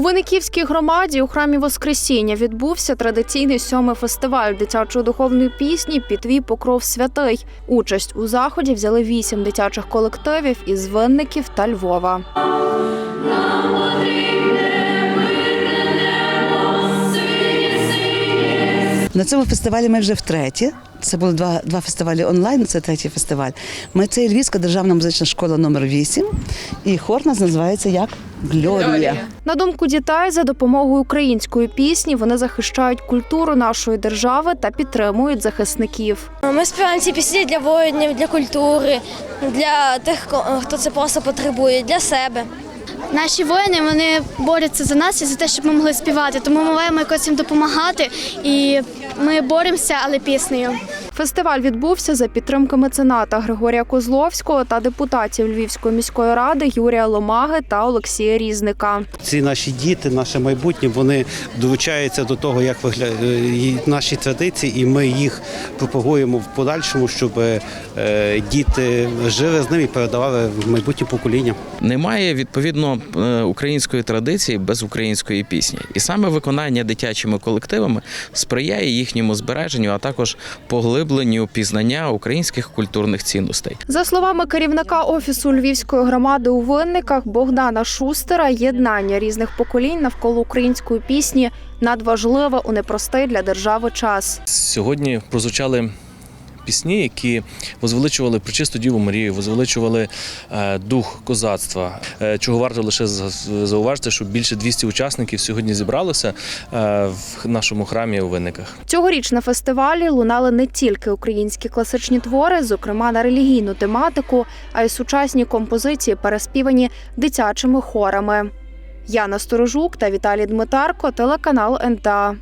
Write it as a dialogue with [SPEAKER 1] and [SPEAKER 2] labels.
[SPEAKER 1] Винниківській громаді у храмі Воскресіння відбувся традиційний сьомий фестиваль дитячої духовної пісні Під покров святий. Участь у заході взяли вісім дитячих колективів із Винників та Львова.
[SPEAKER 2] На цьому фестивалі ми вже втретє. Це були два, два фестивалі онлайн, це третій фестиваль. Ми це Львівська державна музична школа номер 8 і хор нас називається як Глорія.
[SPEAKER 1] На думку дітей, за допомогою української пісні вони захищають культуру нашої держави та підтримують захисників.
[SPEAKER 3] Ми співаємо ці пісні для воїнів, для культури, для тих, хто це просто потребує, для себе.
[SPEAKER 4] Наші воїни вони борються за нас і за те, щоб ми могли співати. Тому ми маємо якось їм допомагати. І ми боремося, але піснею.
[SPEAKER 1] Фестиваль відбувся за підтримки мецената Григорія Козловського та депутатів Львівської міської ради Юрія Ломаги та Олексія Різника.
[SPEAKER 5] Ці наші діти, наше майбутнє, вони долучаються до того, як виглядають наші традиції, і ми їх пропагуємо в подальшому, щоб е, діти жили з ними і передавали в майбутнє покоління.
[SPEAKER 6] Немає відповідно е, української традиції без української пісні, і саме виконання дитячими колективами сприяє їхньому збереженню, а також поглибленню пізнання українських культурних цінностей.
[SPEAKER 1] За словами керівника офісу Львівської громади у Винниках Богдана Шустера, єднання різних поколінь навколо української пісні надважливе у непростий для держави час.
[SPEAKER 7] Сьогодні прозвучали пісні, які возвеличували причисту Діву Марію, возвеличували е, дух козацтва. Е, чого варто лише за- зауважити, що більше 200 учасників сьогодні зібралося е, в нашому храмі у Винниках.
[SPEAKER 1] Цьогоріч на фестивалі лунали не тільки українські класичні твори, зокрема на релігійну тематику, а й сучасні композиції, переспівані дитячими хорами. Яна Сторожук та Віталій Дмитарко, телеканал НТА.